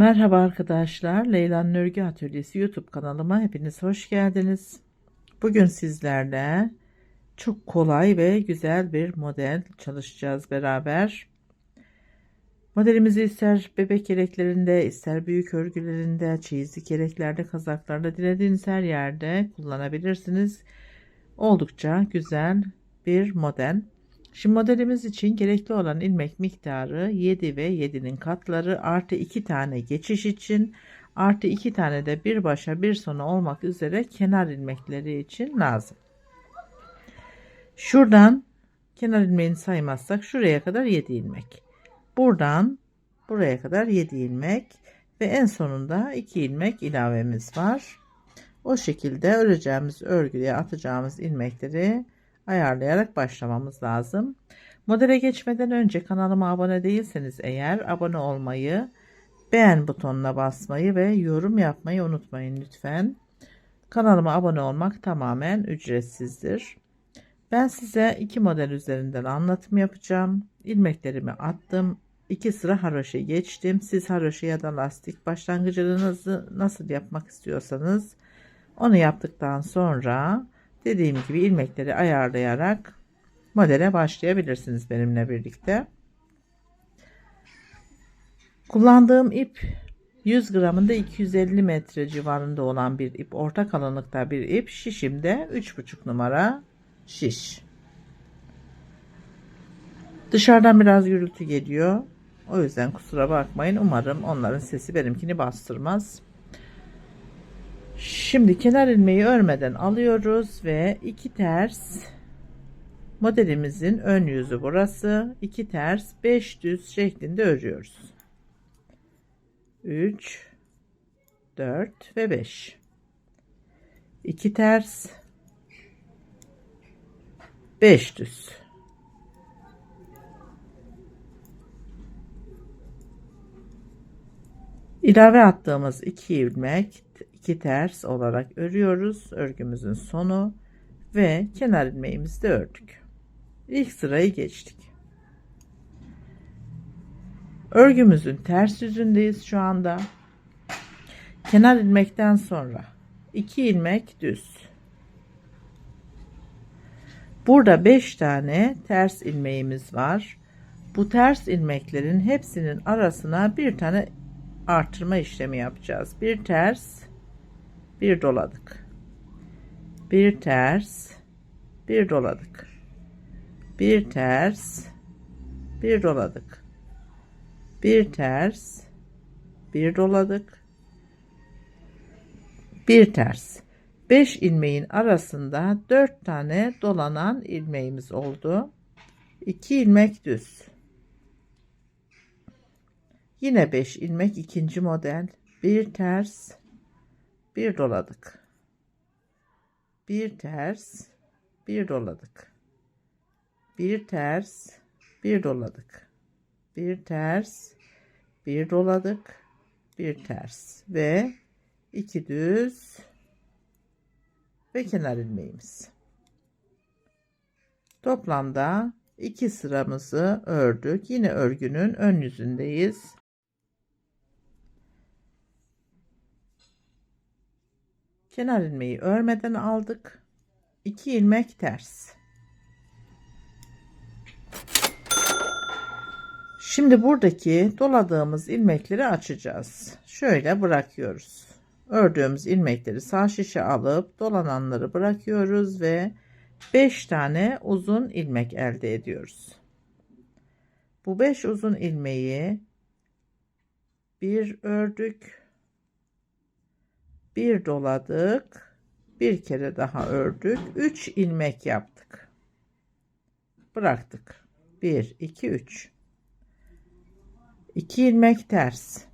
Merhaba arkadaşlar, Leyla'nın Örgü Atölyesi YouTube kanalıma hepiniz hoş geldiniz. Bugün sizlerle çok kolay ve güzel bir model çalışacağız beraber. Modelimizi ister bebek yeleklerinde, ister büyük örgülerinde, çeyizlik yeleklerde, kazaklarda dilediğiniz her yerde kullanabilirsiniz. Oldukça güzel bir model. Şimdi modelimiz için gerekli olan ilmek miktarı 7 ve 7'nin katları artı 2 tane geçiş için artı 2 tane de bir başa bir sona olmak üzere kenar ilmekleri için lazım. Şuradan kenar ilmeğini saymazsak şuraya kadar 7 ilmek. Buradan buraya kadar 7 ilmek ve en sonunda 2 ilmek ilavemiz var. O şekilde öreceğimiz örgüye atacağımız ilmekleri ayarlayarak başlamamız lazım. Modele geçmeden önce kanalıma abone değilseniz eğer abone olmayı, beğen butonuna basmayı ve yorum yapmayı unutmayın lütfen. Kanalıma abone olmak tamamen ücretsizdir. Ben size iki model üzerinden anlatım yapacağım. İlmeklerimi attım. İki sıra haroşa geçtim. Siz haroşa ya da lastik başlangıcınızı nasıl yapmak istiyorsanız onu yaptıktan sonra Dediğim gibi ilmekleri ayarlayarak modele başlayabilirsiniz benimle birlikte. Kullandığım ip 100 gramında 250 metre civarında olan bir ip. Orta kalınlıkta bir ip. Şişimde 3,5 numara şiş. Dışarıdan biraz gürültü geliyor. O yüzden kusura bakmayın. Umarım onların sesi benimkini bastırmaz. Şimdi kenar ilmeği örmeden alıyoruz ve iki ters modelimizin ön yüzü burası. iki ters 5 düz şeklinde örüyoruz. 3 4 ve 5 2 ters 5 düz ilave attığımız iki ilmek iki ters olarak örüyoruz örgümüzün sonu ve kenar ilmeğimizi de ördük. İlk sırayı geçtik. Örgümüzün ters yüzündeyiz şu anda. Kenar ilmekten sonra iki ilmek düz. Burada 5 tane ters ilmeğimiz var. Bu ters ilmeklerin hepsinin arasına bir tane artırma işlemi yapacağız. Bir ters bir doladık. Bir ters bir doladık. Bir ters bir doladık. Bir ters bir doladık. Bir ters. 5 ilmeğin arasında 4 tane dolanan ilmeğimiz oldu. 2 ilmek düz. Yine 5 ilmek ikinci model. Bir ters bir doladık. Bir ters bir doladık. Bir ters bir doladık. Bir ters bir doladık. Bir ters ve iki düz ve kenar ilmeğimiz. Toplamda iki sıramızı ördük. Yine örgünün ön yüzündeyiz kenar ilmeği örmeden aldık. 2 ilmek ters. Şimdi buradaki doladığımız ilmekleri açacağız. Şöyle bırakıyoruz. Ördüğümüz ilmekleri sağ şişe alıp dolananları bırakıyoruz ve 5 tane uzun ilmek elde ediyoruz. Bu 5 uzun ilmeği bir ördük bir doladık bir kere daha ördük. 3 ilmek yaptık. Bıraktık. 1 2 3 2 ilmek ters.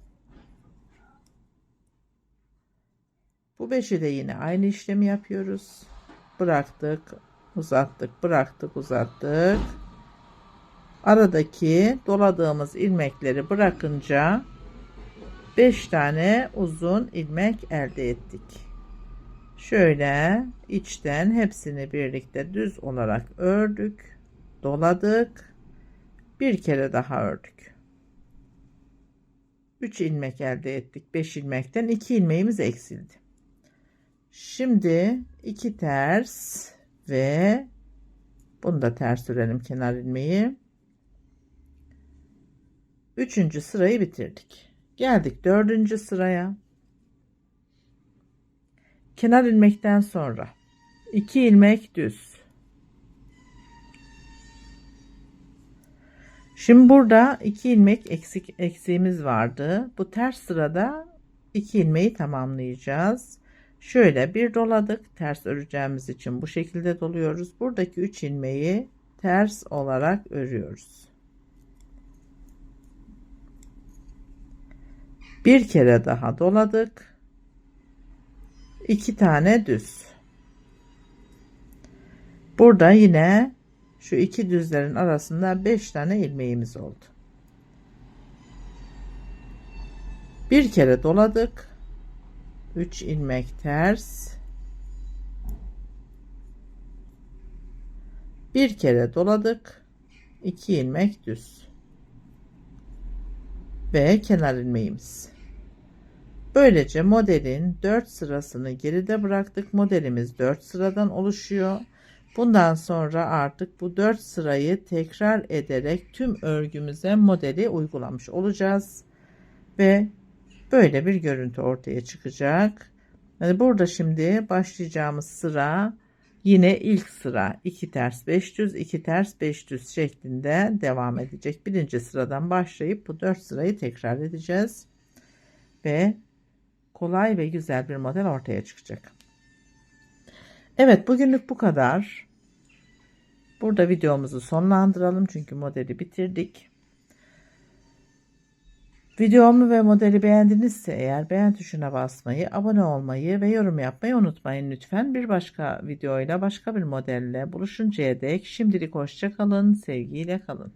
Bu beşi de yine aynı işlemi yapıyoruz. Bıraktık uzattık bıraktık uzattık. Aradaki doladığımız ilmekleri bırakınca 5 tane uzun ilmek elde ettik. Şöyle içten hepsini birlikte düz olarak ördük, doladık. Bir kere daha ördük. 3 ilmek elde ettik. 5 ilmekten 2 ilmeğimiz eksildi. Şimdi 2 ters ve bunu da ters örelim kenar ilmeği. Üçüncü sırayı bitirdik. Geldik dördüncü sıraya. Kenar ilmekten sonra 2 ilmek düz. Şimdi burada 2 ilmek eksik eksiğimiz vardı. Bu ters sırada 2 ilmeği tamamlayacağız. Şöyle bir doladık. Ters öreceğimiz için bu şekilde doluyoruz. Buradaki 3 ilmeği ters olarak örüyoruz. Bir kere daha doladık. 2 tane düz. Burada yine şu iki düzlerin arasında 5 tane ilmeğimiz oldu. Bir kere doladık. 3 ilmek ters. Bir kere doladık. 2 ilmek düz. Ve kenar ilmeğimiz. Böylece modelin 4 sırasını geride bıraktık. Modelimiz 4 sıradan oluşuyor. Bundan sonra artık bu 4 sırayı tekrar ederek tüm örgümüze modeli uygulamış olacağız. Ve böyle bir görüntü ortaya çıkacak. Yani burada şimdi başlayacağımız sıra yine ilk sıra 2 ters 5 düz 2 ters 5 düz şeklinde devam edecek. Birinci sıradan başlayıp bu 4 sırayı tekrar edeceğiz. Ve kolay ve güzel bir model ortaya çıkacak. Evet bugünlük bu kadar. Burada videomuzu sonlandıralım çünkü modeli bitirdik. Videomu ve modeli beğendinizse eğer beğen tuşuna basmayı, abone olmayı ve yorum yapmayı unutmayın lütfen. Bir başka videoyla başka bir modelle buluşuncaya dek şimdilik hoşça kalın, sevgiyle kalın.